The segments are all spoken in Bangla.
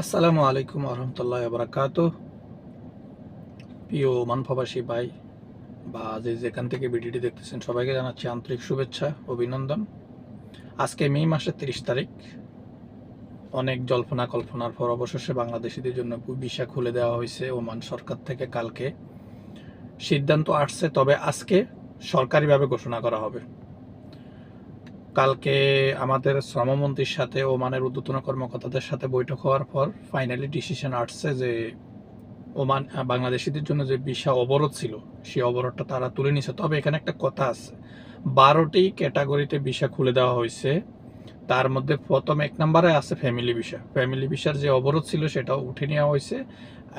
আসসালামু আলাইকুম আহমতুল্লাহ বরাকাত প্রিয় মানভাবাসী ভাই, বা যে যেখান থেকে ভিডিওটি দেখতেছেন, সবাইকে জানাচ্ছি আন্তরিক শুভেচ্ছা, অভিনন্দন। আজকে মে মাসের তিরিশ তারিখ। অনেক জল্পনা কল্পনার পর অবশেষে বাংলাদেশিদের জন্য ভিসা খুলে দেওয়া হয়েছে ওমান সরকার থেকে কালকে। সিদ্ধান্ত আসছে, তবে আজকে সরকারিভাবে ঘোষণা করা হবে। কালকে আমাদের শ্রমমন্ত্রীর সাথে ওমানের ঊর্ধ্বতন কর্মকর্তাদের সাথে বৈঠক হওয়ার পর ফাইনালি ডিসিশন আসছে যে ওমান বাংলাদেশিদের জন্য যে বিশা অবরোধ ছিল, সেই অবরোধটা তারা তুলে নিছে তবে এখানে একটা কথা আছে। বারোটি ক্যাটাগরিতে ভিসা খুলে দেওয়া হয়েছে। তার মধ্যে প্রথম এক নম্বরে আছে ফ্যামিলি ভিসা ফ্যামিলি ভিসার যে অবরোধ ছিল, সেটাও উঠে নেওয়া হয়েছে।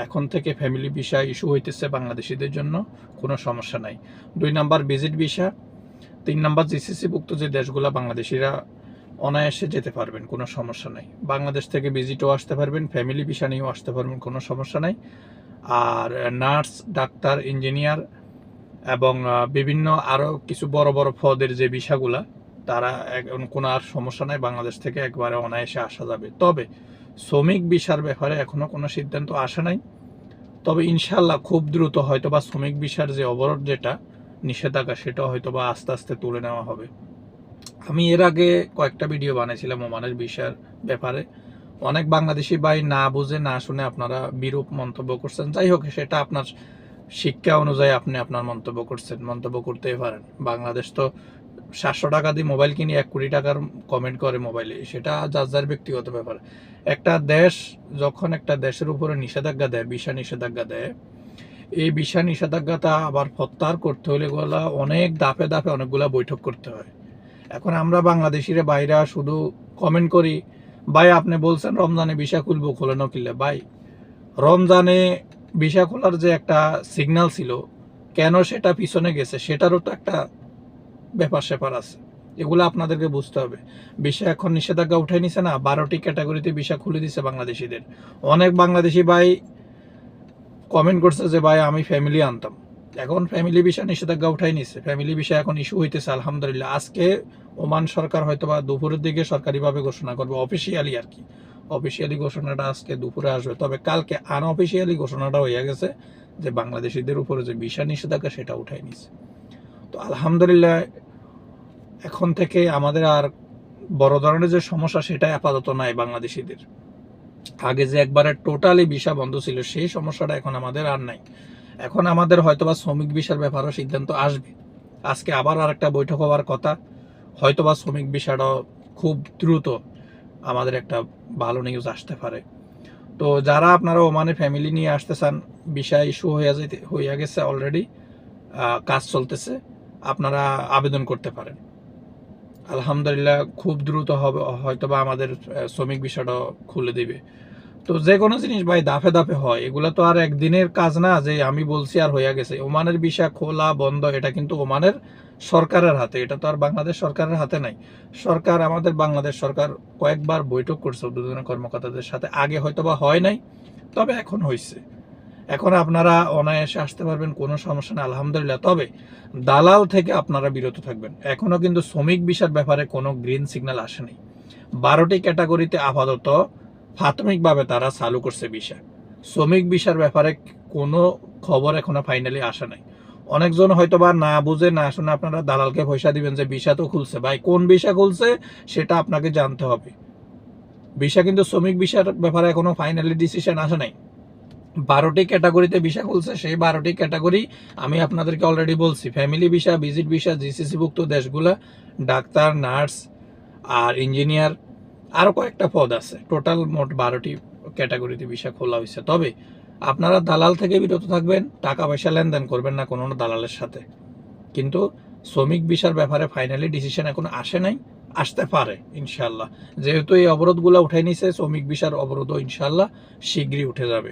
এখন থেকে ফ্যামিলি ভিসা ইস্যু হইতেছে বাংলাদেশিদের জন্য, কোনো সমস্যা নাই। দুই নাম্বার ভিজিট ভিসা তিন নাম্বার জিসিসিভুক্ত যে দেশগুলো বাংলাদেশিরা অনায়াসে যেতে পারবেন, কোনো সমস্যা নাই। বাংলাদেশ থেকে ভিজিটও আসতে পারবেন, ফ্যামিলি ভিসা নিয়েও আসতে পারবেন, কোনো সমস্যা নাই। আর নার্স, ডাক্তার, ইঞ্জিনিয়ার এবং বিভিন্ন আরও কিছু বড় বড় পদের যে ভিসাগুলা, তারা কোনো আর সমস্যা নাই, বাংলাদেশ থেকে একবারে অনায়াসে আসা যাবে। তবে শ্রমিক ভিসার ব্যাপারে এখনও কোনো সিদ্ধান্ত আসে নাই। তবে ইনশাল্লাহ খুব দ্রুত হয়তো বা শ্রমিক ভিসার যে অবরোধ যেটা নিষেধাজ্ঞা সেটা হয়তো বা আস্তে আস্তে তুলে নেওয়া হবে। আমি এর আগে কয়েকটা ভিডিও বানিয়েছিলাম ওমানের বিষয়ের ব্যাপারে। অনেক বাংলাদেশি ভাই না বুঝে, না শুনে আপনারা বিরূপ মন্তব্য করছেন। যাই হোক, সেটা আপনার শিক্ষা অনুযায়ী আপনি আপনার মন্তব্য করছেন। মন্তব্য করতেই পারেন। বাংলাদেশ তো সাতশো টাকা দিয়ে মোবাইল কিনে, এক কোটি টাকার কমেন্ট করে মোবাইলে। সেটা যার যার ব্যক্তিগত ব্যাপার। একটা দেশ যখন একটা দেশের উপরে নিষেধাজ্ঞা দেয় বিশা নিষেধাজ্ঞা দেয় এই বিষা নিষেধাজ্ঞাটা আবার প্রত্যাহার করতে হলে গুলা অনেক দাপে দাপে অনেকগুলা বৈঠক করতে হয়। এখন আমরা বাংলাদেশিরা বাইরা শুধু কমেন্ট করি, ভাই, আপনি বলছেন রমজানে বিষা খুলবো খোলেন কিনলে ভাই, রমজানে বিষা খোলার যে একটা সিগন্যাল ছিল, কেন সেটা পিছনে গেছে সেটারও তো একটা ব্যাপার স্যাপার আছে। এগুলো আপনাদেরকে বুঝতে হবে। বিষা এখন নিষেধাজ্ঞা উঠাই নিছে না, বারোটি ক্যাটাগরিতে বিষা খুলে দিছে বাংলাদেশিদের। অনেক বাংলাদেশি ভাই কমেন্ট করছে যে, ভাই, আমি ফ্যামিলি আনতাম। এখন ফ্যামিলি বিষয় নিষেধাজ্ঞা উঠাই নিছে। ফ্যামিলি বিষয় এখন ইস্যু হইতেছে, আলহামদুলিল্লাহ। আজকে ওমান সরকার হয়তো বা দুপুরের দিকে সরকারিভাবে ঘোষণা করবে অফিসিয়ালি আর কি। অফিসিয়ালি ঘোষণাটা আজকে দুপুরে আসবে। তবে কালকে আনঅফিসিয়ালি ঘোষণাটা হয়ে গেছে যে, বাংলাদেশিদের উপরে যে বিষয় নিষেধাজ্ঞা, সেটা উঠাই নিছে। তো আলহামদুলিল্লাহ, এখন থেকে আমাদের আর বড় ধরনের যে সমস্যা, সেটাই আপাতত নাই বাংলাদেশিদের। আগে যে একবারে টোটালি ভিসা বন্ধ ছিল, সেই সমস্যাটা এখন আমাদের আর নাই। এখন আমাদের হয়তোবা শ্রমিক ভিসার ব্যাপারও সিদ্ধান্ত আসবে। আজকে আবার আরেকটা বৈঠক হওয়ার কথা, হয়তোবা শ্রমিক ভিসাটা খুব দ্রুত আমাদের একটা ভালো নিউজ আসতে পারে। তো যারা আপনারা ওমানে ফ্যামিলি নিয়ে আসতে চান, ভিসা ইস্যু হয়ে যেতে হয়ে গেছে অলরেডি কাজ চলতেছে, আপনারা আবেদন করতে পারেন। আলহামদুলিল্লাহ খুব দ্রুত হবে, হয়তোবা আমাদের শ্রমিক বিষয়টা খুলে দিবে। তো যে কোনো জিনিস ভাই দাফে দাফে হয়, এগুলো তো আর একদিনের কাজ না, যে আমি বলছি আর হইয়া গেছে। ওমানের বিষয় খোলা বন্ধ, এটা কিন্তু ওমানের সরকারের হাতে, এটা তো আর বাংলাদেশ সরকারের হাতে নাই। সরকার, আমাদের বাংলাদেশ সরকার কয়েকবার বৈঠক করছে উদ্বোধন কর্মকর্তাদের সাথে, আগে হয়তো বা হয় নাই, তবে এখন হয়েছে এখন আপনারা অনায়াসে আসতে পারবেন, কোনো সমস্যা নেই, আলহামদুলিল্লাহ। তবে দালাল থেকে আপনারা বিরত থাকবেন। এখনও কিন্তু শ্রমিক বিষয়ের ব্যাপারে কোনো গ্রিন সিগন্যাল আসেনি বারোটি ক্যাটাগরিতে আপাতত প্রাথমিকভাবে তারা চালু করছে বিষয় শ্রমিক বিষয়ের ব্যাপারে কোনো খবর এখনও ফাইনালি আসে নাই। অনেকজন হয়তো বা না বুঝে, না শুনে আপনারা দালালকে পয়সা দিবেন যে বিষা তো খুলছে। ভাই, কোন বিষা খুলছে সেটা আপনাকে জানতে হবে। বিষা কিন্তু শ্রমিক বিষয়ের ব্যাপারে এখনও ফাইনালি ডিসিশন আসে নাই। বারোটি ক্যাটাগরিতে ভিসা খুলছে, সেই বারোটি ক্যাটাগরি আমি আপনাদেরকে অলরেডি বলছি। Family visa visit visa GCC ভুক্ত দেশগুলা, ডাক্তার, নার্স আর ইঞ্জিনিয়ার আরও কয়েকটা পদ আছে। টোটাল মোট বারোটি ক্যাটাগরিতে ভিসা খোলা হয়েছে। তবে আপনারা দালাল থেকে বিরত থাকবেন টাকা পয়সা লেনদেন করবেন না কোনো দালালের সাথে। কিন্তু শ্রমিক ভিসার ব্যাপারে ফাইনালি ডিসিশন এখন আসে নাই, আসতে পারে ইনশাল্লাহ যেহেতু এই অবরোধগুলো উঠে নিছে, শ্রমিক ভিসার অবরোধও ইনশাল্লাহ শীঘ্রই উঠে যাবে।